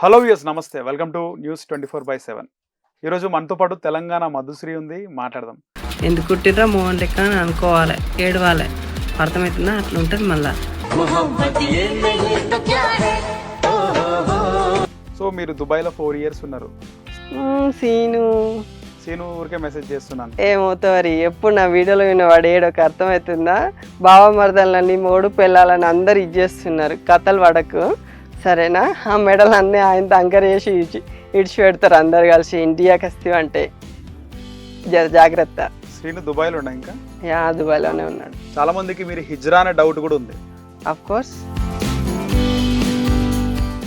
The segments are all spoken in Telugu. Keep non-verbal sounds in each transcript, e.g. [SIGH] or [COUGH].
హలో వ్యూస్ నమస్తే. Welcome to news twenty four by seven. ఈరోజు మనతో పాటు తెలంగాణ మధుశ్రీ ఉంది. మాట్లాడదాం. ఎందుకు కుట్టిర్రా మోహన్ అని అనుకోవాలి ఏడవాలి. అర్థమవుతుందా? అట్లా ఉంటుంది మళ్ళా. సో మీరు దుబాయ్లో ఫోర్ ఇయర్స్ ఉన్నారు. మ్మ్, సీను. సీను ఊరికే మెసేజ్ చేస్తున్నాను. ఏమవుతారు ఎప్పుడు నా వీడియోలో విన్న వాడు ఏడొక అర్థమవుతుందా? బావ మరదలని మూడు పిల్లలని అందరు ఇచ్చేస్తున్నారు కథలు పడకు సరేనా? ఆ మెడలు అన్నీ ఆయనతో అంకర్ చేసి ఇడిచి ఇడిచి పెడతారు అందరు కలిసి ఇండియాకి వస్తే అంటే. జాగ్రత్త. శ్రీను దుబాయ్లో ఉన్నా ఇంకా? యా దుబాయ్లోనే ఉన్నాడు. చాలా మందికి మీరు హిజ్రా అనే డౌట్ కూడా ఉంది. అఫ్ కోర్స్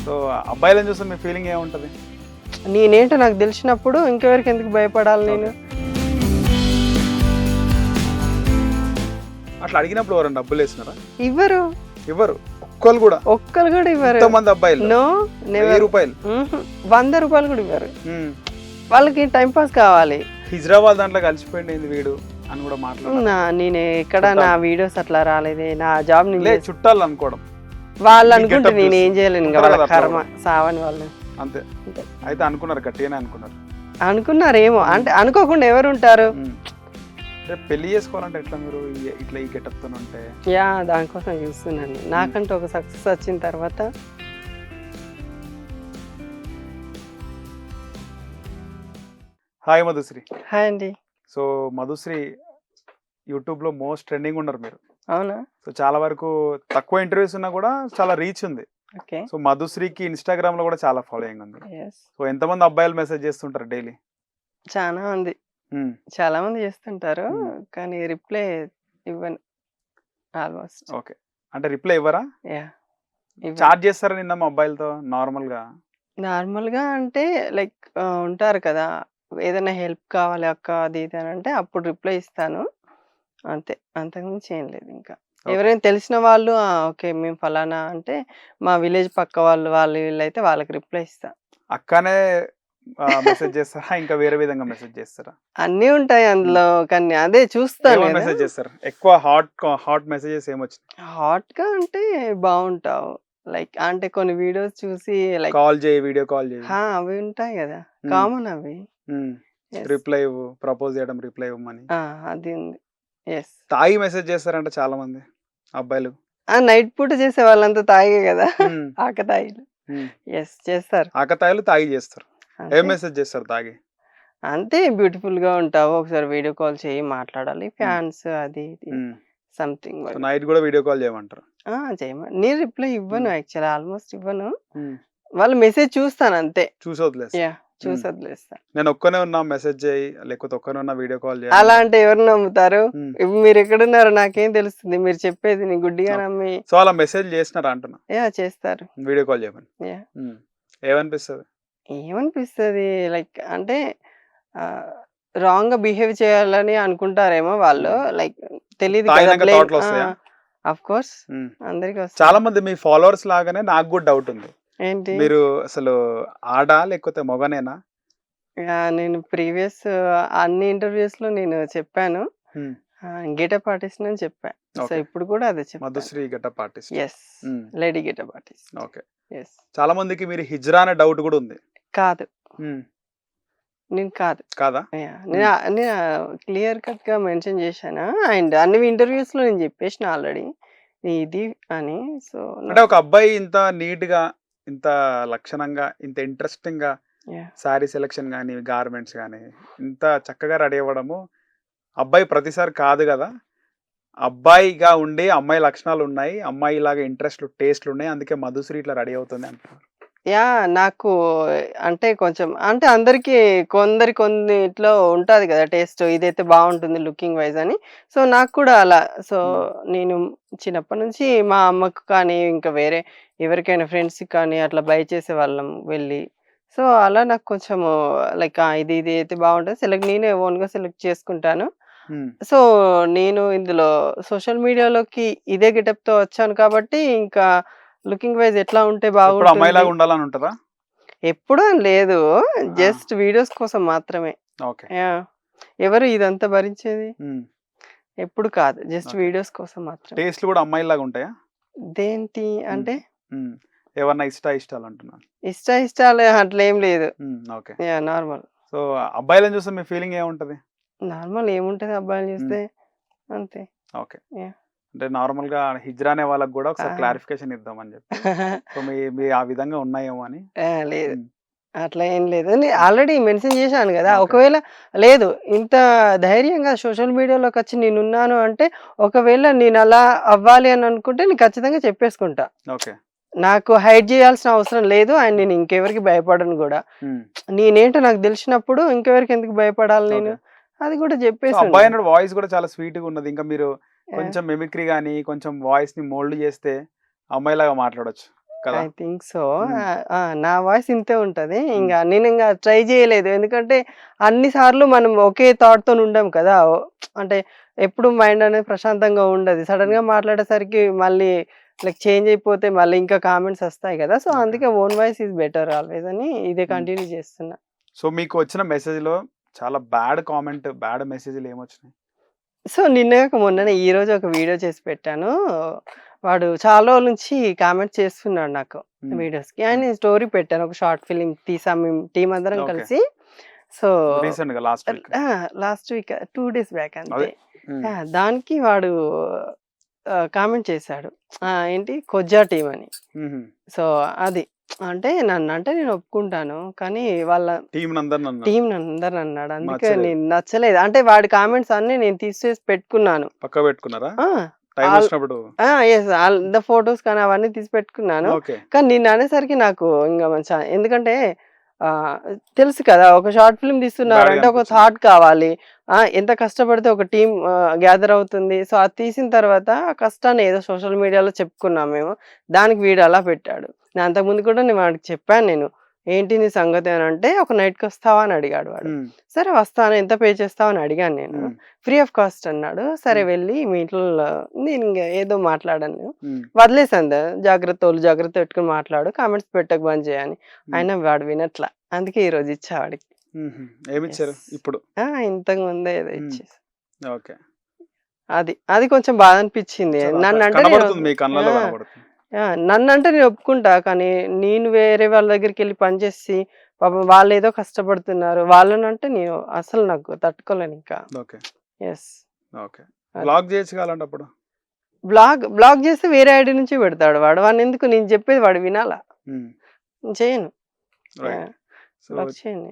సో అబ్బాయిలను చూస్తే మీ ఫీలింగ్ ఏముంటుంది? నేనేంటో నాకు తెలిసినప్పుడు ఇంకెవరికి ఎందుకు భయపడాలి నేను? అట్లా అడిగినప్పుడు ఎవరైనా డబ్బులు వేసినారా? ఇవ్వరు. ఇవ్వరు? ఒక్కరు కూడా. ఒక్కరు కూడా ఇవ్వరు. ఎంతమంది అబ్బాయిలు. నో రూపాయలు. వంద రూపాయలు కూడా ఇవ్వరు. వాళ్ళకి టైం పాస్ కావాలి. హైదరాబాద్ దాంట్లో కలిసిపోయింది వీడు అని కూడా మాట్లాడారు నా నేను ఎక్కడ నా వీడియోస్ అట్లా రాలేదే. నా జాబ్. చుట్టాలు అనుకోవడం. వాళ్ళు అనుకుంటే నేను. ఏం చేయలేను ఇంకా వాళ్ళ కర్మ సావని వాళ్ళు. అంతే. అంతే. అయితే అనుకున్నారు గట్టిగానే అనుకున్నారు. అనుకున్నారేమో. అంటే అనుకోకుండా ఎవరు ఉంటారు? రేపు పెళ్ళి చేసుకోవాలంటే ఎట్లా మీరు ఇట్లా ఈ గెటప్తో ఉంటే? యా దానికోసం చూస్తున్నాను. నాకంటూ ఒక సక్సెస్ వచ్చిన తర్వాత హాయ్ మధుశ్రీ. హాయ్ అండి. సో మధుశ్రీ యూట్యూబ్లో మోస్ట్ ట్రెండింగ్ ఉన్నారు మీరు. అవునా? సో చాలా వరకు తక్కువ ఇంటర్వ్యూస్ ఉన్నా కూడా చాలా రీచ్ ఉంది. ఓకే. సో మధుశ్రీకి ఇన్స్టాగ్రామ్లో కూడా చాలా ఫాలోయింగ్ ఉంది. సో ఎంతమంది అబ్బాయిలు మెసేజ్ చేస్తుంటారు డైలీ? చాలా మంది. చాలా మంది చేస్తుంటారు. కానీ రిప్లై ఇవ్వను. ఆల్మోస్ట్. ఓకే. అంటే రిప్లై ఇవ్వరా? యా చార్జ్ చేస్తారా నిన్న మా అబ్బాయిలతో నార్మల్గా నార్మల్గా అంటే లైక్ ఉంటారు కదా. ఏదైనా హెల్ప్ కావాలి అక్క అది ఇది అని అంటే అప్పుడు రిప్లై ఇస్తాను. అంతే. అంతకుమించి ఏం లేదు ఇంకా. ఎవరైనా తెలిసిన వాళ్ళు "ఆ, ఓకే మేము ఫలానా అంటే మా విలేజ్ పక్క వాళ్ళు వాళ్ళు వీళ్ళు అయితే వాళ్ళకి రిప్లై ఇస్తా. అక్కనే మెసేజ్ చేస్తారా? ఇంకా వేరే విధంగా మెసేజ్ చేస్తారా? అన్నీ ఉంటాయి అందులో కానీ అదే చూస్తాను మెసేజ్ చేస్తారు. ఎక్కువ హాట్ హాట్ మెసేజెస్ ఏమొచ్చినాయి హాట్గా అంటే బాగుంటావు. లైక్ అంటే కొన్ని వీడియోస్ చూసి లైక్ కాల్ చేయి వీడియో కాల్ చేయి. అవి ఉంటాయి కదా. కామన్ అవి. రిప్లై ప్రపోజ్ చేయడం రిప్లై ఇవ్వమని. అది ఉంది. ఎస్ తాగి మెసేజ్ చేస్తారంట చాలా మంది అబ్బాయిలు. ఆ నైట్ పూట చేసే వాళ్ళంతా తాగే కదా. ఆకతాయిలు. ఎస్ చేస్తారు. ఆకతాయిలు తాగి చేస్తారు. ఏం మెసేజ్ చేస్తారు తాగి? అంతే బ్యూటిఫుల్గా ఉంటావు ఒకసారి వీడియో కాల్ చేయి మాట్లాడాలి ఫ్యాన్స్ అది సంథింగ్ నైట్ కూడా వీడియో కాల్ చేయమంటారు? చేయమ నేను రిప్లై ఇవ్వను యాక్చువల్ ఆల్మోస్ట్ ఇవ్వను. వాళ్ళ మెసేజ్ చూస్తాను అంతే. చూసి వదిలేస్తా. యా చూసి వదిలేస్తా. నేను ఒక్కనే ఉన్నా మెసేజ్ చేయి లేకపోతే ఒక్కనే ఉన్నా వీడియో కాల్ చేయి అలా అంటే ఎవరు నమ్ముతారు మీరు ఎక్కడున్నారో నాకేం తెలుస్తుంది మీరు చెప్పేది నీ గుడ్డిగా నమ్మి. సో అలా మెసేజ్ చేసినారా అంటున్నా? యా చేస్తారు. వీడియో కాల్ చేయమని. యా. ఏమనిపిస్తుంది? ఏమనిపిస్తుంది? లైక్ అంటే రాంగ్గా బిహేవ్ చేయాలని అనుకుంటారేమో వాళ్ళు. లైక్ తెలియదు తాగినాక ఉమ్. అందరికి చాలా మంది మీ ఫాలోవర్స్ లాగానే నాకు కూడా డౌట్ ఉంది. ఏంటి? మీరు అసలు ఆడా లేకపోతే మొగనేనా? ఆ, నేను ప్రీవియస్ అన్ని ఇంటర్వ్యూస్లో నేను చెప్పాను. గెటప్ ఆర్టిస్ట్ అని చెప్పాను సో. ఇప్పుడు కూడా అదే చెప్పాను. Madhushri getup artist. Yes lady getup artist. Okay. Yes చాలా మందికి మీరు హిజ్రా అనే డౌట్ కూడా ఉంది. కాదు. నేను కాదు. కాదా? నేను నేను క్లియర్ కట్గా మెన్షన్ చేశాను? అండ్ అన్ని ఇంటర్వ్యూస్లో నేను చెప్పేసిన ఆల్రెడీ. ఇది అని. సో అంటే ఒక అబ్బాయి ఇంత నీట్గా ఇంత లక్షణంగా ఇంత ఇంట్రెస్టింగ్గా శారీ సెలెక్షన్ కానీ గార్మెంట్స్ కానీ ఇంత చక్కగా రెడీ అవ్వడము అబ్బాయి ప్రతిసారి కాదు కదా? అబ్బాయిగా ఉండి అమ్మాయి లక్షణాలు ఉన్నాయి అమ్మాయి లాగా ఇంట్రెస్ట్లు టేస్ట్లు ఉన్నాయి అందుకే మధుశ్రీ ఇట్లా రెడీ అవుతుంది అంటున్నారు. యా నాకు అంటే కొంచెం అంటే అందరికి కొందరి కొన్నిట్లో ఉంటది కదా టేస్ట్ ఇదైతే బాగుంటుంది లుకింగ్ వైజ్ అని. సో నాకు కూడా అలా. సో నేను చిన్నప్పటి నుంచి మా అమ్మకు కానీ ఇంకా వేరే ఎవరికైనా ఫ్రెండ్స్కి కానీ అట్లా బై చేసే వాళ్ళం వెళ్ళి. సో అలా నాకు కొంచెం లైక్ ఇది ఇది అయితే బాగుంటుంది. సెలెక్ట్ నేనే ఓన్గా సెలెక్ట్ చేసుకుంటాను. సో నేను ఇందులో సోషల్ మీడియాలోకి ఇదే గెటప్తో వచ్చాను కాబట్టి ఇంకా లుకింగ్ వైజ్ ఎట్లా ఉంటే ఇప్పుడు అమ్మాయిలాగా బాగుంటుంది ఉండాలని ఉంటుందా? ఎప్పుడూ లేదు. జస్ట్ వీడియోస్ కోసం మాత్రమే. ఓకే. యా. ఎవరు ఇదంతా భరించేది. ఎప్పుడు కాదు. జస్ట్. వీడియోస్ కోసం మాత్రమే. టేస్ట్లు కూడా అమ్మాయిలాగా ఉంటాయా? దేంటి అంటే. ఏమన్నా ఇష్ట ఇష్టాలు అంటున్నాను ఇష్ట ఇష్టాలు అట్లా ఏం లేదు. ఓకే. Yeah normal. సో అబ్బాయిలను చూస్తే మీ ఫీలింగ్ ఏముంటది? నార్మల్ ఏముంటది అబ్బాయిలు చూస్తే? అంతే. ఓకే. Yeah. అంటే నార్మల్గా హిజ్రా అనే వాళ్ళకి కూడా ఒకసారి. క్లారిఫికేషన్ ఇద్దామని చెప్పి. సో మీ మీ ఆ విధంగా ఉన్నాయేమో అని. లేదు. అట్లా ఏం లేదు. ఆల్రెడీ మెన్షన్ చేశాను కదా. ఒకవేళ లేదు ఇంత ధైర్యంగా సోషల్ మీడియాలోకి వచ్చి నేనున్నాను అంటే ఒకవేళ నేను అలా అవ్వాలి అని అనుకుంటే నేను ఖచ్చితంగా చెప్పేసుకుంటా. ఓకే. నాకు హైడ్ చేయాల్సిన అవసరం లేదు అండ్ నేను ఇంకెవరికి భయపడను కూడా. నేనేంటో నాకు తెలిసినప్పుడు ఇంకెవరికి ఎందుకు భయపడాలి నేను? అది కూడా చెప్పేసి వాయిస్ కూడా చాలా స్వీట్గా ఉన్నది. ఇంకా మీరు కొంచెం మెమిక్రీ గానీ కొంచెం వాయిస్ని మోల్డ్ చేస్తే అమ్మాయిలాగా మాట్లాడొచ్చు ఐ థింక్ సో. నా వాయిస్ ఇంతే ఉంటది. ఇంకా నేను ఇంకా ట్రై చేయలేదు. ఎందుకంటే అన్ని సార్లు మనం ఒకే థాట్తో ఉండం కదా? అంటే ఎప్పుడు మైండ్ అనేది ప్రశాంతంగా ఉండదు. సడన్గా మాట్లాడేసరికి మళ్ళీ లైక్ చేంజ్ అయిపోతే మళ్ళీ ఇంకా కామెంట్స్ వస్తాయి కదా? సో. అందుకే own voice is better always అని ఇదే. కంటిన్యూ చేస్తున్నా. సో మీకు వచ్చిన మెసేజ్లో చాలా బ్యాడ్ కామెంట్ బ్యాడ్ మెసేజ్లు ఏమొచ్చినాయి? సో నిన్న కాక మొన్ననే ఈ రోజు ఒక వీడియో చేసి పెట్టాను. వాడు చాలా రోజుల నుంచి కామెంట్ చేస్తున్నాడు నాకు. వీడియోస్కి ఆయన స్టోరీ పెట్టాను ఒక షార్ట్ ఫిలిం తీసాం మేము టీం అందరం. కలిసి. So last week. Two days back అంతే. దానికి వాడు కామెంట్ చేశాడు. ఏంటి? కొజ్జా టీం అని. సో అది. అంటే నన్ను అంటే నేను ఒప్పుకుంటాను. కానీ వాళ్ళ టీం నన్ను టీం అందరు అన్నాడు. అందుకే నచ్చలేదు. నేను నచ్చలేదు. అంటే వాడి కామెంట్స్ అన్ని నేను తీసేసి పెట్టుకున్నాను. పక్క పెట్టుకున్నారా? టైం ఆల్- వచ్చినప్పుడు? ఎస్ ద ఫొటోస్ కానీ అవన్నీ తీసి పెట్టుకున్నాను. ఓకే. కానీ నిన్న అనేసరికి నాకు ఇంకా మంచి ఎందుకంటే తెలుసు కదా ఒక షార్ట్ ఫిల్మ్ తీస్తున్నారు అంటే ఒక. థాట్ కావాలి. ఆ, ఎంత కష్టపడితే ఒక టీం గ్యాదర్ అవుతుంది. సో అది తీసిన తర్వాత ఆ కష్టాన్ని ఏదో సోషల్ మీడియాలో చెప్పుకున్నాం మేము. దానికి వీడు అలా పెట్టాడు. నేను అంతకుముందు కూడా నేను వాడికి చెప్పాను నేను. ఏంటి నీ సంగతి అని అంటే ఒక నైట్కి వస్తావా అని అడిగాడు వాడు. సరే వస్తాను ఎంత పే చేస్తావు అని అడిగాను నేను. ఫ్రీ ఆఫ్ కాస్ట్ అన్నాడు. సరే. వెళ్ళి మీ ఇంట్లో నేను ఏదో మాట్లాడాను. వదిలేసాను జాగ్రత్త వాళ్ళు జాగ్రత్త పెట్టుకుని మాట్లాడు కామెంట్స్ పెట్టక బంద్ చేయని. ఆయన వాడు వినట్లా. అందుకే ఈ రోజు ఇచ్చా వాడికి. ఉమ్, ఉమ్. ఏమి ఇచ్చారు Yes. ఇప్పుడు? ఆ, ఇంతకు ముందే ఏదో. ఇచ్చేసి. ఓకే. అది అది కొంచెం బాధ అనిపించింది. నన్ను అంటే నన్ను అంటే నేను ఒప్పుకుంటా కానీ నేను వేరే వాళ్ళ దగ్గరికి వెళ్ళి పనిచేసి పాపం వాళ్ళు ఏదో కష్టపడుతున్నారు వాళ్ళని అంటే నేను అసలు నాకు తట్టుకోలేను ఇంకా. ఓకే. Yes okay. బ్లాగ్ కావాలంటే బ్లాగ్ బ్లాగ్ చేస్తే వేరే ఐడి నుంచి పెడతాడు వాడు. వాడిని ఎందుకు నేను చెప్పేది వాడు వినాలా? చేయను.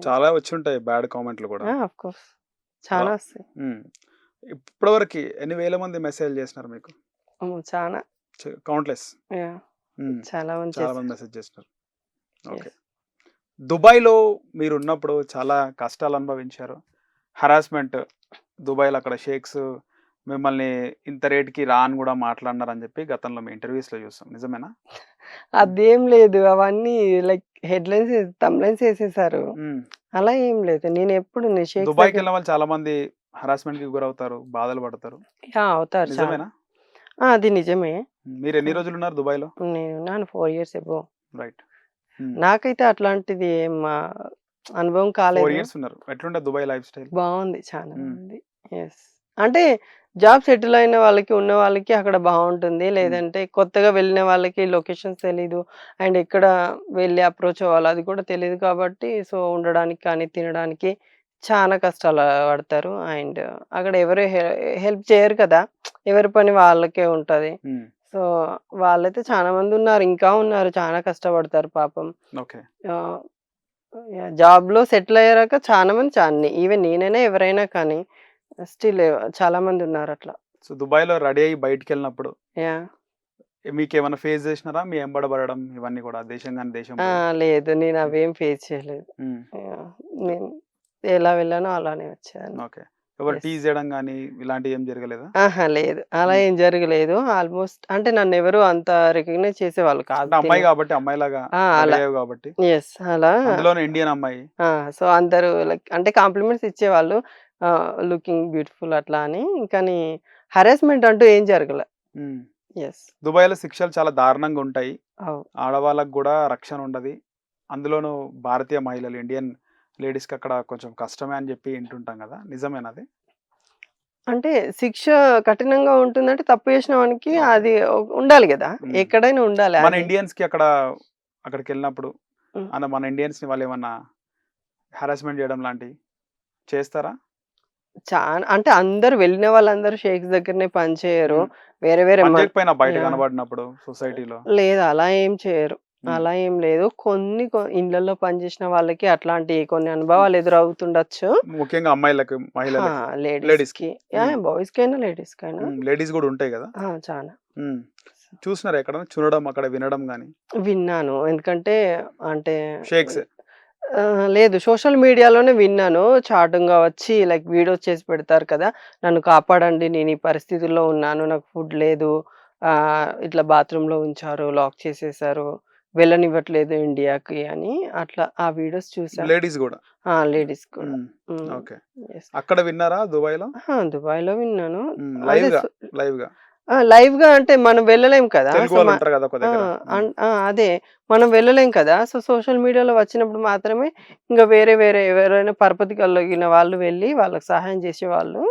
చాలా వచ్చి ఉంటాయి బ్యాడ్ కామెంట్లు కూడా. ఆఫ్ కోర్స్ చాలా వస్తాయి. ఇప్పటివరకు ఎన్ని వేల మంది మెసేజ్ చేసినారు మీకు? చాలా. కౌంట్లెస్ చాలా మంది మెసేజ్ చేసినారు ఓకే. దుబాయ్లో మీరు ఉన్నప్పుడు చాలా కష్టాలు అనుభవించారు. హరాస్మెంట్ దుబాయ్లో అక్కడ షేక్స్ మిమ్మల్ని ఇంత రేట్కి రా అని కూడా మాట్లాడినారు అని చెప్పి గతంలో మీ ఇంటర్వ్యూస్లో చూసాం. నిజమేనా? అదేం లేదు. అవన్నీ లైక్ హెడ్లైన్స్ తమ్లైన్స్ వేసేసారు. మ్మ్. అలా ఏం లేదు. నేను ఎప్పుడు దుబాయ్కి వెళ్ళిన వాళ్ళు చాలా మంది హరాస్మెంట్కి గురవుతారు బాధలు పడతారు. అవుతారు. నిజమేనా? అది నిజమే. మీరు ఎన్ని రోజులు ఉన్నారు దుబాయ్లో? నేను ఉన్నాను ఫోర్ ఇయర్స్ ఎబో రైట్. నాకైతే అట్లాంటిది ఆ, అనుభవం ఫోర్ కాలేదు. ఇయర్స్ ఉన్నారు. ఎట్లుండే దుబాయ్ లైఫ్ స్టైల్? బాగుంది చాలా. బాగుంది. ఎస్ అంటే జాబ్ సెటిల్ అయిన వాళ్ళకి ఉన్న వాళ్ళకి అక్కడ బాగుంటుంది. లేదంటే కొత్తగా వెళ్ళిన వాళ్ళకి లొకేషన్స్ తెలీదు. అండ్ ఎక్కడ వెళ్ళి అప్రోచ్ అవ్వాలి అది కూడా తెలియదు కాబట్టి సో ఉండడానికి కానీ తినడానికి చాలా కష్టాలు పడతారు. అండ్ అక్కడ ఎవరు హెల్ప్ చేయరు కదా! ఎవరి పని వాళ్ళకే ఉంటది. సో వాళ్ళైతే చాలా మంది ఉన్నారు ఇంకా ఉన్నారు చాలా కష్టపడతారు పాపం. ఓకే. జాబ్లో సెటిల్ అయ్యాక చాలా మంది చాలా ఈవెన్ నేనైనా ఎవరైనా కానీ స్టిల్ చాలా మంది ఉన్నారు అట్లా. సో దుబాయ్లో రెడీ అయ్యి బయటికి వెళ్ళినప్పుడు మీకు ఏమైనా ఫేస్ చేసినారా? మీ ఎంబడబడడం ఇవన్నీ కూడా దేశం కానీ దేశం లేదు. నేను అవేం ఫేస్ చేయలేదు. నేను ఎలా వెళ్ళానో అలానే వచ్చాను. ఓకే. ఎవరు Yes. టీజ్ చేయడం కానీ ఇలాంటివి ఏం జరగలేదా? ఆహా లేదు. అలా ఏం జరగలేదు. ఆల్మోస్ట్ అంటే నన్ను ఎవరు అంత రికగ్నైజ్ చేసేవాళ్ళు కాదు. అమ్మాయి కాబట్టి అలా. అయ్యావు కాబట్టి. ఎస్ అలా. ఇండియన్ అమ్మాయి. సో అందరూ లైక్ అంటే కాంప్లిమెంట్స్ ఇచ్చేవాళ్ళు. లుకింగ్ బ్యూటిఫుల్ అట్లా అని. కానీ హరాస్మెంట్ అంటూ ఏం జరగలే. ఎస్ దుబాయ్లో శిక్షలు చాలా దారుణంగా ఉంటాయి. ఆడవాళ్ళకు కూడా రక్షణ ఉండదు. అందులోనూ భారతీయ మహిళలు ఇండియన్ లేడీస్కి అక్కడ కొంచెం కష్టమే అని చెప్పి వింటుంటాం కదా నిజమేనది అంటే శిక్ష కఠినంగా ఉంటుందంటే తప్పు చేసిన వానికి. అది ఉండాలి కదా. ఎక్కడైనా ఉండాలి మన. ఇండియన్స్కి అక్కడ అక్కడికి వెళ్ళినప్పుడు. అన్న మన ఇండియన్స్ని వాళ్ళు ఏమన్నా హరాస్మెంట్ చేయడం లాంటివి చేస్తారా చాలా అంటే అందరూ వెళ్ళిన వాళ్ళందరూ షేక్స్ దగ్గరనే పని చేయరు మ్. వేరే వేరే పని బయట. కనబడినప్పుడు సొసైటీలో లేదు అలా ఏం చేయరు. అలా ఏం లేదు. కొన్ని కొ- ఇళ్ళల్లో పనిచేసిన వాళ్ళకి అట్లాంటి కొన్ని అనుభవాలు ఎదురవుతుండొచ్చు. ముఖ్యంగా అమ్మాయిలకు లేడీస్కి. కి. బాయ్స్ కైనా లేడీస్ కైనా లేడీస్ కూడా ఉంటాయి కదా? చాలా. చూసినారు ఎక్కడ చూడడం అక్కడ వినడం కానీ విన్నాను. ఎందుకంటే అంటే షేక్స్? లేదు. సోషల్ మీడియాలోనే విన్నాను. చాటుగా వచ్చి లైక్ వీడియోస్ చేసి పెడతారు కదా? నన్ను కాపాడండి నేను ఈ పరిస్థితుల్లో ఉన్నాను. నాకు ఫుడ్ లేదు. ఇట్లా బాత్రూంలో ఉంచారు లాక్ చేసేసారు. వెళ్ళనివ్వట్లేదు ఇండియాకి అని అట్లా ఆ వీడియోస్ చూసాను లేడీస్ కూడా? లేడీస్ కూడా. ఓకే. అక్కడ విన్నారా దుబాయ్లో ఆహా, దుబాయ్లో విన్నాను. లైవ్గా లైవ్గా లైవ్గా అంటే మనం వెళ్ళలేం కదా. అదే మనం వెళ్ళలేం కదా. సో సోషల్ మీడియాలో వచ్చినప్పుడు మాత్రమే ఇంకా వేరే వేరే ఎవరైనా పరపతి కలిగిన వాళ్ళు వెళ్ళి వాళ్ళకి సహాయం చేసే వాళ్ళు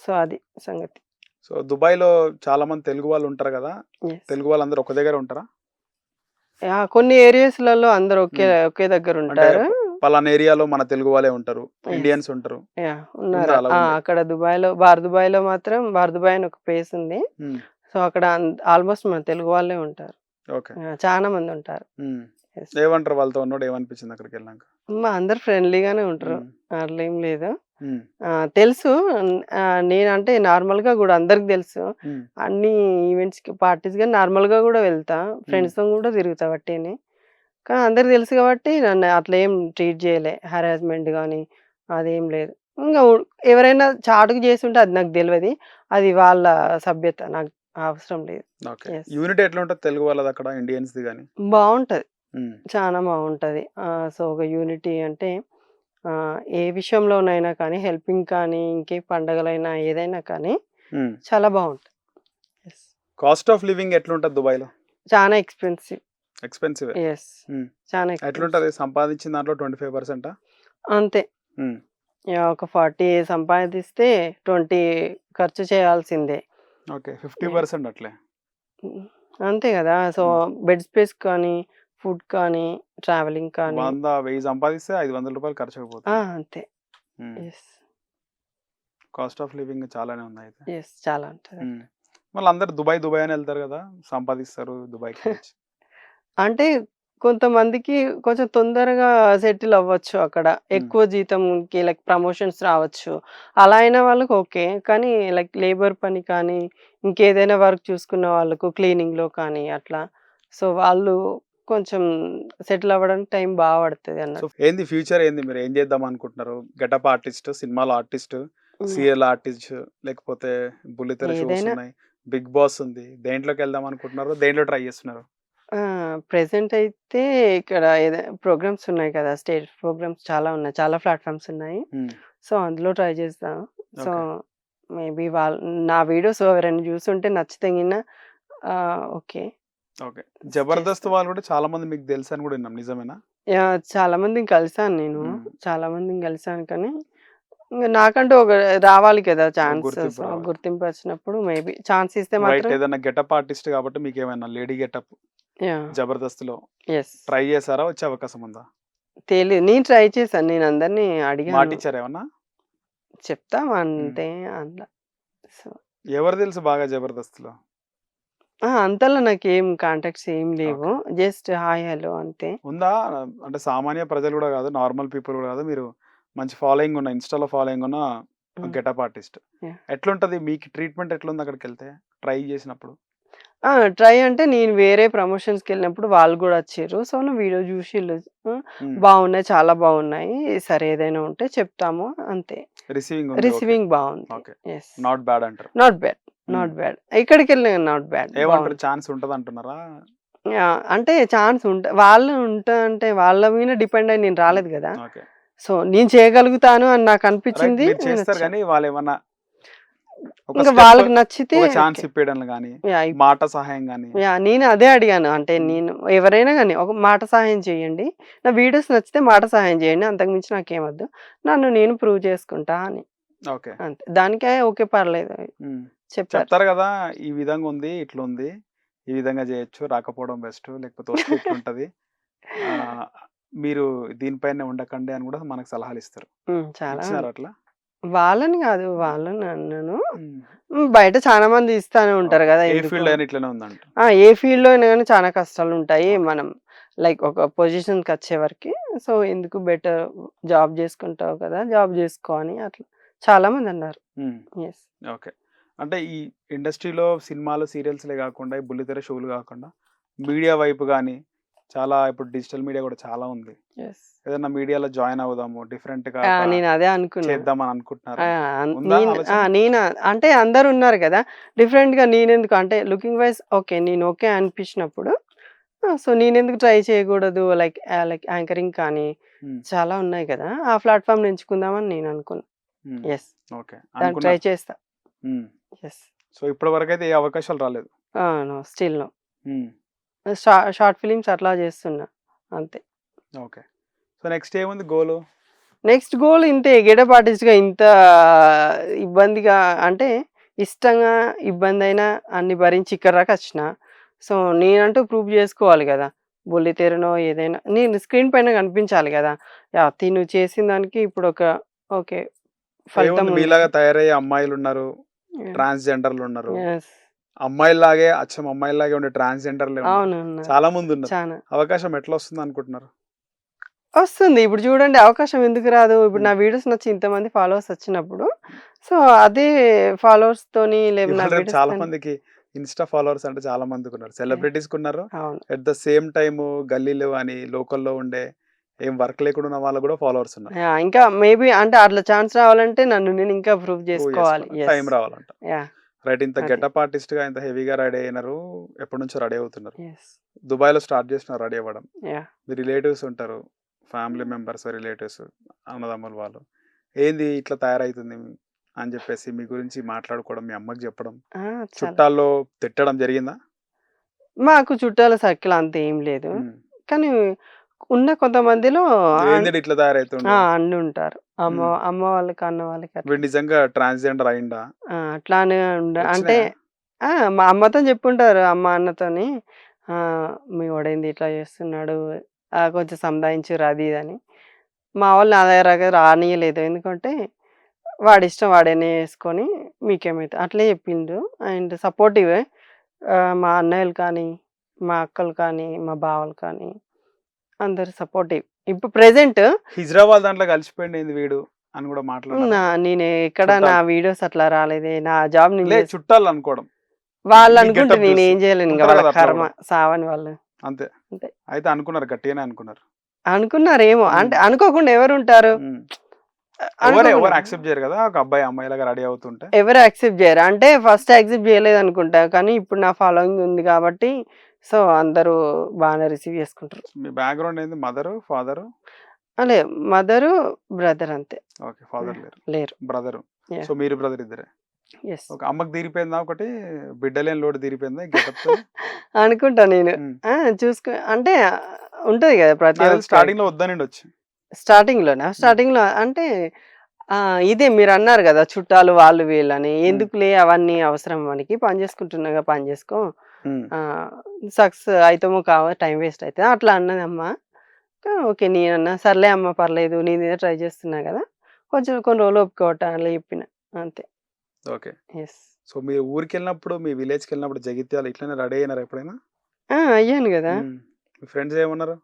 సో అది సంగతి. సో దుబాయ్లో చాలా మంది తెలుగు వాళ్ళు ఉంటారు కదా. తెలుగు వాళ్ళందరూ ఒక దగ్గర ఉంటారా? కొన్ని ఏరియాస్లలో అందరూ ఒకే ఒకే దగ్గర ఉంటారు. పలానా ఏరియాలో మన తెలుగు వాళ్ళే ఉంటారు. ఇండియన్స్ ఉంటారు. ఉన్నారు. అక్కడ దుబాయ్లో బార్ దుబాయ్లో మాత్రం బార్ దుబాయ్ అని ఒక ప్లేస్ ఉంది. సో అక్కడ ఆల్మోస్ట్ మన తెలుగు వాళ్ళే ఉంటారు. చాలా మంది ఉంటారు. ఏమంటారు వాళ్ళతో? ఉన్నాడు ఏమనిపించింది అక్కడికి వెళ్ళాక అందరు ఫ్రెండ్లీగానే ఉంటారు. అట్లా ఏం లేదు. తెలుసు. నేనంటే నార్మల్గా కూడా అందరికి తెలుసు. అన్ని ఈవెంట్స్కి పార్టీస్గా నార్మల్గా కూడా వెళ్తా. ఫ్రెండ్స్తో కూడా తిరుగుతా బట్టిని కానీ అందరికి తెలుసు కాబట్టి నన్ను అట్లా ఏం ట్రీట్ చేయలే. హరాస్మెంట్ కానీ అదేం లేదు. ఇంకా ఎవరైనా చాటుకు చేసి ఉంటే అది నాకు తెలియదు అది వాళ్ళ సభ్యత. నాకు అవసరం లేదు. యూనిట్ ఎట్లా ఉంటుంది తెలుగు వాళ్ళది అక్కడ? ఇండియన్స్ కానీ బాగుంటది చాలా బాగుంటది సో ఒక యూనిటీ అంటే ఏ విషయంలోనైనా కానీ హెల్పింగ్ కానీ ఇంకే పండగలైనా ఏదైనా కానీ చాలా బాగుంటుంది. కాస్ట్ ఆఫ్ లివింగ్ ఎట్లుంటది దుబాయ్లో చాలా ఎక్స్పెన్సివ్? Expensive yes. చాలా. ఎట్లుంటది? సంపాదించిన దాంట్లో ట్వంటీ ఫైవ్ పర్సెంట్? అంతే. ఒక ఫార్టీ సంపాదిస్తే ట్వంటీ ఖర్చు చేయాల్సిందే. ఓకే. ఫిఫ్టీ. పర్సెంట్ అట్లే? అంతే కదా. సో బెడ్ స్పేస్ కానీ ఫుడ్ కానీ ట్రావెలింగ్ కానీ వంద వెయ్యి సంపాదిస్తే ఐదు వందల రూపాయలు ఖర్చు అయిపోతుంది అంతే. కాస్ట్ ఆఫ్ లివింగ్ చాలానే ఉంది అయితే ఎస్ చాలా ఉంటుంది. మళ్ళీ అందరు దుబాయ్ దుబాయ్ అని వెళ్తారు కదా సంపాదిస్తారు వచ్చి. [LAUGHS] అంటే కొంతమందికి కొంచెం తొందరగా సెటిల్ అవ్వచ్చు అక్కడ. ఎక్కువ జీతంకి లైక్ ప్రమోషన్స్ రావచ్చు. అలా అయిన వాళ్ళకి ఓకే. కానీ లైక్ లేబర్ పని కానీ ఇంకేదైనా వర్క్ చూసుకున్న వాళ్ళకు క్లీనింగ్లో కానీ అట్లా. సో వాళ్ళు కొంచెం సెటిల్ అవ్వడానికి టైం బాగా పడుతుంది సో అన్నట్టు. ఏంది ఫ్యూచర్ ఏంది మీరు? ఏం చేద్దాం అనుకుంటున్నారు? గెటప్ ఆర్టిస్ట్ సినిమాలో ఆర్టిస్ట్ సీరియల్ ఆర్టిస్ట్ లేకపోతే బుల్లితెర షోస్. ఉన్నాయి. బిగ్ బాస్ ఉంది. దేంట్లోకి వెళ్దాం అనుకుంటున్నారు? దేంట్లో ట్రై చేస్తున్నారు? ప్రెసెంట్ అయితే ఇక్కడ ఏదైనా ప్రోగ్రామ్స్ ఉన్నాయి కదా స్టేజ్ ప్రోగ్రామ్స్ చాలా ఉన్నాయి. చాలా ప్లాట్ఫామ్స్ ఉన్నాయి. సో అందులో ట్రై చేస్తాను సో. మేబీ వాళ్ళు నా వీడియోస్ ఎవరైనా చూస్తుంటే నచ్చితే ఓకే. ఓకే. జబర్దస్త్ వాళ్ళు కూడా చాలా మంది మీకు తెలుసు అని కూడా విన్నాం నిజమేనా? చాలా మందిని కలిసాను నేను. చాలా మందిని కలిసాను కానీ ఇంకా నాకంటూ ఒక రావాలి కదా ఛాన్స్ గుర్తింపు వచ్చినప్పుడు మేబీ ఛాన్స్ ఇస్తే మాత్రం ఏదైనా గెటప్ ఆర్టిస్ట్ కాబట్టి మీకు ఏమైనా లేడీ గెటప్ జబర్దస్త్లో ఎస్ ట్రై చేశారా వచ్చే అవకాశం ఉందా? తెలియదు నేను ట్రై చేశాను నేను అందరినీ మాట అడిగాను. ఇచ్చారు ఏమన్నా? చెప్తాం అంతే అందులో సో ఎవరు తెలుసు బాగా జబర్దస్త్లో ఆ, అంతలా నాకు ఏం కాంటాక్ట్స్ ఏం లేవు. జస్ట్ హాయ్ హలో అంతే. ఉందా? అంటే సామాన్య ప్రజలు కూడా కాదు నార్మల్ పీపుల్ కూడా కాదు. మీరు మంచి ఫాలోయింగ్ ఉన్న ఇన్స్టాలో ఫాలోయింగ్ ఉన్న. Getup artist. ఎట్లుంటది? మీకు ట్రీట్మెంట్ ఎట్లుంది అక్కడికి వెళ్తే ట్రై చేసినప్పుడు? ట్రై అంటే నేను వేరే ప్రమోషన్స్కి వెళ్ళినప్పుడు వాళ్ళు కూడా వచ్చారు. సో నా వీడియో చూసి ఆ. బాగున్నాయి చాలా బాగున్నాయి. సరే ఏదైనా ఉంటే చెప్తాము. అంతే. రిసీవింగ్ రిసీవింగ్ బాగుంది. ఓకే. నాట్ బ్యాడ్ అంటారు. Not bad. నాట్ బ్యాడ్ ఎక్కడికి వెళ్ళినా నాట్ బ్యాడ్ ఏమంటారు? ఛాన్స్ ఉంటది అంటున్నారా అంటే ఛాన్స్ ఉంటా వాళ్ళు ఉంటా అంటే వాళ్ళ మీద డిపెండ్ అయి నేను రాలేదు కదా. సో నేను చేయగలుగుతాను అని నాకు అనిపించింది. చేస్తారు వచ్చా. కానీ వాళ్ళు ఏమన్నా ఒక ఇంకా వాళ్ళకి నచ్చితే ఛాన్స్ కానీ మాట సహాయం కానీ. యా నేను అదే అడిగాను. అంటే. నేను ఎవరైనా కానీ ఒక మాట సహాయం చేయండి. నా వీడియోస్ నచ్చితే మాట సహాయం చేయండి. అంతకుమించి నాకేమొద్దు. నన్ను నేను ప్రూవ్ చేసుకుంటా అని. ఓకే. అంతే. దానికే ఓకే పర్లేదు. చెప్పారు చెప్తారు కదా! ఈ విధంగా ఉంది ఇట్లా ఉంది. ఈ విధంగా చేయొచ్చు రాకపోవడం బెస్ట్ లేకపోతే వస్తే ఇట్లుంటది. ఆ, మీరు దీనిపైన ఉండకండి అని కూడా మనకు సలహాలు ఇస్తారు. చాలా అట్లా? వాళ్ళని కాదు వాళ్ళని అన్నాను బయట చాలా మంది ఇస్తానే ఉంటారు కదా ఏ? ఫీల్డ్ అయినా ఇట్లనే ఉందంట. ఏ ఫీల్డ్లో అయినా కానీ చాలా కష్టాలు ఉంటాయి. మనం లైక్ ఒక పొజిషన్కి వచ్చే వరకు. సో ఎందుకు బెటర్ జాబ్ చేసుకుంటావు కదా జాబ్ చేసుకో అని అట్లా. చాలా మంది అన్నారు. ఓకే. అంటే ఈ ఇండస్ట్రీలో సినిమాలు సీరియల్స్లే కాకుండా ఈ బుల్లితెర షోలు కాకుండా మీడియా వైపు కానీ చాలా ఇప్పుడు డిజిటల్ మీడియా కూడా చాలా ఉంది. ఏదైనా మీడియాలో జాయిన్ అవుదాము డిఫరెంట్గా నేను అదే అనుకున్నాను చేద్దామని అనుకుంటున్నారు? ఆ, అన్- ఉందా నేను అంటే అందరు ఉన్నారు కదా డిఫరెంట్గా నేనెందుకు అంటే లుకింగ్ వైజ్ ఓకే నేను ఓకే అనిపించినప్పుడు సో నేనెందుకు ట్రై చేయకూడదు లైక్ లైక్ యాంకరింగ్ కానీ చాలా ఉన్నాయి కదా ఆ ప్లాట్ఫామ్ ఎంచుకుందామని నేను అనుకున్నా. Um, yes okay. ట్రై చేస్తా. సో ఇప్పటి వరకు అయితే ఏ అవకాశాలు రాలేదు. Still no. షార్ట్ ఫిలిమ్స్ అట్లా చేస్తున్నా అంతే. ఓకే. సో నెక్స్ట్ ఏముంది గోలు? నెక్స్ట్ గోల్ ఇంతే గెటప్ ఆర్టిస్ట్గా ఇంత ఇబ్బందిగా అంటే ఇష్టంగా ఇబ్బంది అయినా అన్ని భరించి ఇక్కడ దాకా వచ్చిన సో నేనంటూ ప్రూవ్ చేసుకోవాలి కదా. బొల్లి తెరనో ఏదైనా నేను స్క్రీన్ పైన కనిపించాలి కదా. యా తిను చేసిన దానికి ఇప్పుడు ఒక ఓకే ఫలితం. మీలాగా తయారయ్యే అమ్మాయిలు ఉన్నారు. ట్రాన్స్జెండర్లు ఉన్నారు. అమ్మాయిలాగే అచ్చం అమ్మాయిలాగే ఉండే ట్రాన్స్జెండర్లు. చాలా మంది ఉన్నారు. అవకాశం ఎట్లా వస్తుంది అనుకుంటున్నారు? వస్తుంది. ఇప్పుడు చూడండి అవకాశం ఎందుకు రాదు? ఇప్పుడు నా వీడియోస్ నచ్చి ఇంతమంది ఫాలోవర్స్ వచ్చినప్పుడు సో అదే ఫాలోవర్స్ తోని లేదా చాలా మందికి. ఇన్స్టా ఫాలోవర్స్ అంటే చాలా మందికి ఉన్నారు. సెలబ్రిటీస్ ఉన్నారు ఎట్ ద సేమ్ టైమ్ గల్లీలో అని లోకల్లో ఉండే ఏం వర్క్ లేకుండా ఉన్న వాళ్ళు కూడా ఫాలోవర్స్ ఉన్నారు. ఇంకా మేబీ అంటే అట్లా ఛాన్స్ రావాలంటే నన్ను నేను ఇంకా ప్రూవ్ చేసుకోవాలి. టైం రావాలంట. రైట్ ఇంత. గెటప్ ఆర్టిస్ట్గా ఇంత హెవీగా రెడీ అయినారు ఎప్పటి నుంచో రెడీ అవుతున్నారు. దుబాయ్లో స్టార్ట్ చేసినారు రెడీ అవ్వడం. మీ రిలేటివ్స్ ఉంటారు ఫ్యామిలీ మెంబర్స్ రిలేటివ్స్ అన్నదమ్ములు వాళ్ళు. ఏంది ఇట్లా తయారవుతుంది అని చెప్పేసి మీ గురించి మాట్లాడుకోవడం మీ అమ్మకి చెప్పడం. చుట్టాల్లో తిట్టడం జరిగిందా? మాకు చుట్టాల సర్కిల్ అంత ఏం లేదు. కానీ ఉన్న కొంతమందిలో ఇట్లా తయారైతుండు? అన్ని ఉంటారు అమ్మ మ్మ్. అమ్మ వాళ్ళకి అన్న వాళ్ళకి నిజంగా ట్రాన్స్జెండర్ అయిందా అట్లానే అంటే మా అమ్మతో చెప్పుంటారు అమ్మ అన్నతోని. మీ వాడేంది ఇట్లా చేస్తున్నాడు? కొంచెం సంధాయించారు అది అని. మా వాళ్ళు నా దగ్గర రానియలేదు. ఎందుకంటే వాడి ఇష్టం వాడేనే వేసుకొని మీకేమైతే అట్లే చెప్పిండు. And supportive. మా అన్నయ్యలు కానీ మా అక్కలు కానీ మా బావలు కానీ అందరు సపోర్టివ్ ఇప్పుడు ప్రెసెంట్ హైదరాబాద్ దాంట్లో కలిసిపోయింది వీడు అని కూడా మాట్లాడారు నేను ఎక్కడ నా. వీడియోస్ అట్లా రాలేదే నా జాబ్ చుట్టాలు అనుకోవడం వాళ్ళు అనుకుంటే నేను. ఏం చేయలేను వాళ్ళ కర్మ. సావని వాళ్ళు అంతే అంతే. అయితే అనుకున్నారు గట్టిగానే అనుకున్నారు అనుకున్నారేమో. అంటే అనుకోకుండా ఎవరు ఉంటారు. ఎవరు ఎవరు అనుకోకుండా. యాక్సెప్ట్ చేయరు కదా ఒక అబ్బాయి అమ్మాయిలాగా రెడీ అవుతుంటే ఎవరు యాక్సెప్ట్ చేయరు అంటే ఫస్ట్ యాక్సెప్ట్ చేయలేదు అనుకుంటా కానీ ఇప్పుడు నా ఫాలోయింగ్ ఉంది కాబట్టి సో అందరూ బాగానే రిసీవ్ చేసుకుంటారు. మీ బ్యాక్గ్రౌండ్ ఏంది? Mother father? అలే మదరు బ్రదర్ అంతే. ఓకే. ఫాదర్ లేరు. లేరు. బ్రదర్. Yeah. సో మీరు బ్రదర్ ఇద్దరే? ఎస్ ఒక అమ్మకి తీరిపోయిందా ఒకటి? బిడ్డలేని లోటు తీరిపోయిందా? [LAUGHS] అనుకుంటా నేను. ఆ, చూసుకో అంటే ఉంటది కదా ప్రతి. స్టార్టింగ్లో వద్దనండి వచ్చి స్టార్టింగ్ లోనా స్టార్టింగ్లో అంటే ఆ ఇదే మీరు అన్నారు కదా చుట్టాలు వాళ్ళు వీళ్ళని. ఎందుకులే అవన్నీ అవసరం మనకి? పని చేసుకుంటున్నాగా పని చేసుకో. సక్సెస్ అవుతామో కావో టైం వేస్ట్ అవుతుంది అట్లా అన్నది అమ్మ ఓకే నేనన్నా సర్లే అమ్మ పర్లేదు నేను ట్రై చేస్తున్నా కదా. కొంచెం కొన్ని రోజులు ఒప్పుకోవటాలి చెప్పిన అంతే. ఓకే. ఎస్ సో మీరు ఊరికి వెళ్ళినప్పుడు మీ విలేజ్కి వెళ్ళినప్పుడు జగిత్యాల ఇట్లనే రెడీ అయినారు ఎప్పుడైనా? అయ్యాను కదా. ఫ్రెండ్స్ ఏమన్నారు?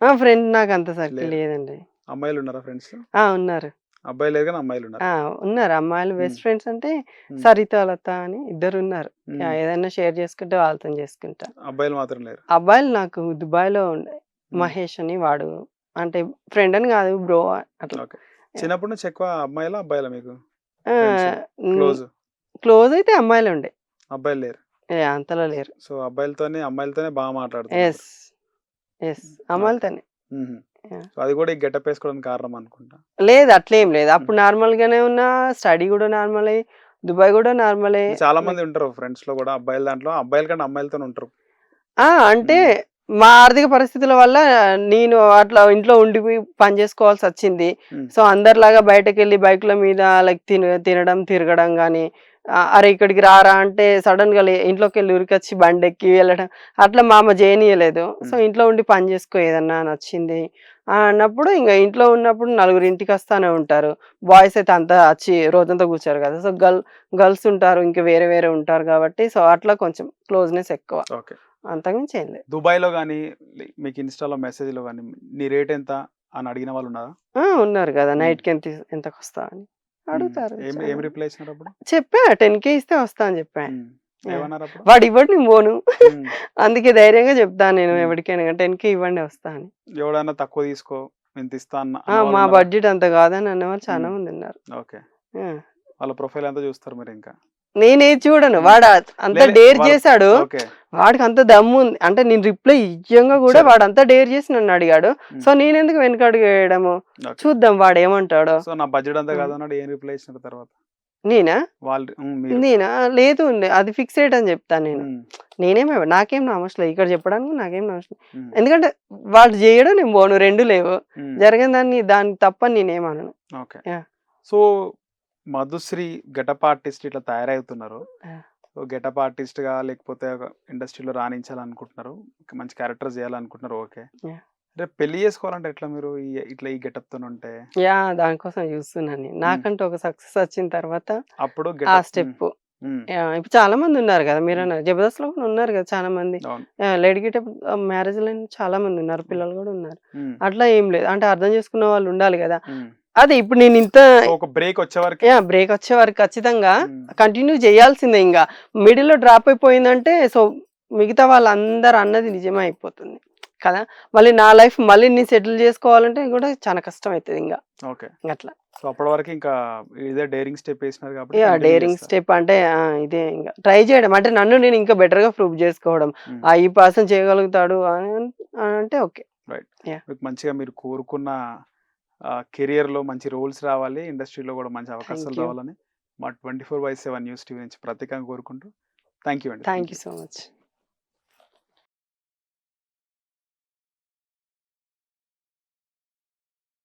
ఫ్రెండ్ నాకు అంత సర్కిల్ లేదు. లేదండి. అమ్మాయిలు ఉన్నారా ఫ్రెండ్స్ ఉన్నారు. అబ్బాయి లేదు కానీ అమ్మాయిలు ఉన్నారు. ఆ! ఉన్నారు. అమ్మాయిలు బెస్ట్. ఫ్రెండ్స్ అంటే. సరిత లత అని ఇద్దరు ఉన్నారు. ఉమ్. ఏదైనా షేర్ చేసుకుంటే వాళ్ళతో చేసుకుంటా. అబ్బాయిలు మాత్రం లేరు. అబ్బాయిలు నాకు దుబాయ్లో ఉండే. మహేష్ అని వాడు. అంటే ఫ్రెండ్ అని కాదు బ్రో అట్లా. చిన్నప్పటి నుంచి ఎక్కువ అమ్మాయిలా అబ్బాయిలా మీకు? క్లోజ్? క్లోజ్ అయితే అమ్మాయిలు ఉండే. అబ్బాయిలు లేరు. ఏ, అంతలో లేరు. సో అబ్బాయిలతోనే అమ్మాయిలతోనే బాగా మాట్లాడుతున్నారు. ఎస్ ఎస్ అమ్మాయిలతోనే. మ్మ్. సో అది కూడా ఈ గెటప్ వేసుకోవడానికి కారణం అనుకుంటా. లేదు అట్లేం లేదు. అప్పుడు నార్మల్ గానే ఉన్నా స్టడీ కూడా నార్మలే దుబాయ్ కూడా నార్మలే. చాలా మంది ఉంటారు ఫ్రెండ్స్లో కూడా అబ్బాయిల దాంట్లో అబ్బాయిల కంటే అమ్మాయిలతో ఉంటారు. ఆ అంటే మా ఆర్థిక పరిస్థితుల వల్ల నేను అట్లా ఇంట్లో ఉండి పని చేసుకోవాల్సి వచ్చింది. మ్మ్. సో అందరిలాగా బయటకు వెళ్ళి బైక్ల మీద లైక్ తిన తినడం తిరగడం కానీ అరే ఇక్కడికి రారా అంటే సడన్గా ఇంట్లోకి వెళ్ళి ఉరికొచ్చి బండి ఎక్కి వెళ్ళడం. అట్లా మా అమ్మ చేయనీయలేదు సో. ఇంట్లో ఉండి పని చేసుకో ఏదన్నా నచ్చింది. అన్నప్పుడు ఇంకా ఇంట్లో ఉన్నప్పుడు నలుగురు ఇంటికి వస్తానే ఉంటారు. బాయ్స్ అయితే అంతా వచ్చి రోజంతా కూర్చోరు కదా. సో గర్ల్ గర్ల్స్ ఉంటారు ఇంకా వేరే వేరే ఉంటారు కాబట్టి సో అట్లా కొంచెం క్లోజ్నెస్ ఎక్కువ. ఓకే. అంతకుమించి ఏం లేదు. దుబాయ్లో కానీ మీకు ఇన్స్టాలో మెసేజ్లో కానీ నీ రేట్ ఎంత అని అడిగిన వాళ్ళు ఉన్నారా? ఉన్నారు కదా. మ్మ్. నైట్కి ఎంత ఎంతకు వస్తా అని. అడుగుతారు ఏం చాలా. ఏం రిప్లై ఇచ్చినారు అప్పుడు చెప్పా టెన్ కే ఇస్తే వస్తా అని చెప్పా ఉమ్. ఏమన్నారు అప్పుడు వాడు ఇవ్వడు నేను పోను. అందుకే ధైర్యంగా చెప్తాను నేను. ఎవరికైనా టెన్ కే ఇవ్వండి వస్తా అని ఎవడైనా తక్కువ తీసుకో ఇస్తా మా? బడ్జెట్ అంత కాదని అన్నవాళ్ళు చాలా. మంది ఉన్నారు ఓకే. వాళ్ళ ప్రొఫైల్ అంతా చూస్తారు మీరు ఇంకా నేనే చూడను. వాడు అంత డేర్ చేశాడు. వాడికి అంత దమ్ము ఉంది. అంటే నేను రిప్లై ఇయ్యంగా కూడా. వాడు అంతా డేర్ చేసి నన్ను అడిగాడు. సో నేనెందుకు వెనకడుగు వేయడము. చూద్దాం వాడు ఏమంటాడో. సో నా బడ్జెట్ అంతా ఉమ్. కాదన్నాడు ఏం రిప్లై ఇచ్చిన తర్వాత? నేనా? నేనా? లేదు. అది ఫిక్స్ రేట్ అని చెప్తాను నేను. నేనేం ఇవ్వను. నాకేం నా అవసరం లేదు ఇక్కడ చెప్పడానికి నాకేం నా అవసరం లేదు. ఉమ్, ఎందుకంటే వాడు చేయడం నేను పోను. రెండు లేవు. జరిగిన దాన్ని దాన్ని తప్పని నేనేమనను. సో మధుశ్రీ గెటప్ ఆర్టిస్ట్ ఇట్లా తయారవుతున్నారు. గెటప్ ఆర్టిస్ట్గా లేకపోతే ఇండస్ట్రీలో రాణించాలనుకుంటున్నారు. మంచి క్యారెక్టర్ చేయాలనుకుంటున్నారు. ఓకే. రేపు పెళ్ళి చేసుకోవాలంటే ఎట్లా మీరు ఇట్లా ఈ గెటప్తో ఉంటే? యా దానికోసం చూస్తున్నాను. నేను. నాకంటూ ఒక సక్సెస్ వచ్చిన తర్వాత అప్పుడు ఆ స్టెప్ ఇప్పుడు చాలా మంది ఉన్నారు కదా మీరు జబర్దస్త్లో కూడా ఉన్నారు కదా చాలా మంది లేడీ గిట మ్యారేజ్లో చాలా మంది ఉన్నారు పిల్లలు కూడా ఉన్నారు. అట్లా ఏం లేదు. అంటే అర్థం చేసుకున్న వాళ్ళు ఉండాలి కదా. అదే ఇప్పుడు నేను ఇంత ఒక బ్రేక్ వచ్చే వరకు? బ్రేక్ వచ్చే వరకు ఖచ్చితంగా కంటిన్యూ చేయాల్సిందే ఇంకా. మిడిల్లో డ్రాప్ అయిపోయిందంటే సో మిగతా వాళ్ళందరూ అన్నది నిజమే అయిపోతుంది. కదా? మళ్ళీ నా లైఫ్ మళ్ళీ నేను సెటిల్ చేసుకోవాలంటే కూడా చాలా కష్టం అవుతుంది ఇంకా. ఓకే అట్లా. సో అప్పటి వరకు ఇంకా ఇదే డేరింగ్ స్టెప్ వేసినారు కాబట్టి యా డేరింగ్. స్టెప్ అంటే ఇదే ఇంకా. ట్రై చేయడం. అంటే నన్ను నేను ఇంకా బెటర్గా ప్రూవ్ చేసుకోవడం. ఉమ్. ఆ ఈ పర్సన్ చేయగలుగుతాడు అని అంటే ఓకే మీకు మంచిగా మీరు కోరుకున్న కెరియర్లో మంచి రోల్స్ రావాలి ఇండస్ట్రీలో కూడా మంచి అవకాశాలు. రావాలని మా twenty four by seven news TV నుంచి ప్రత్యేకంగా కోరుకుంటూ థ్యాంక్ యూ అండి. Thank you so much.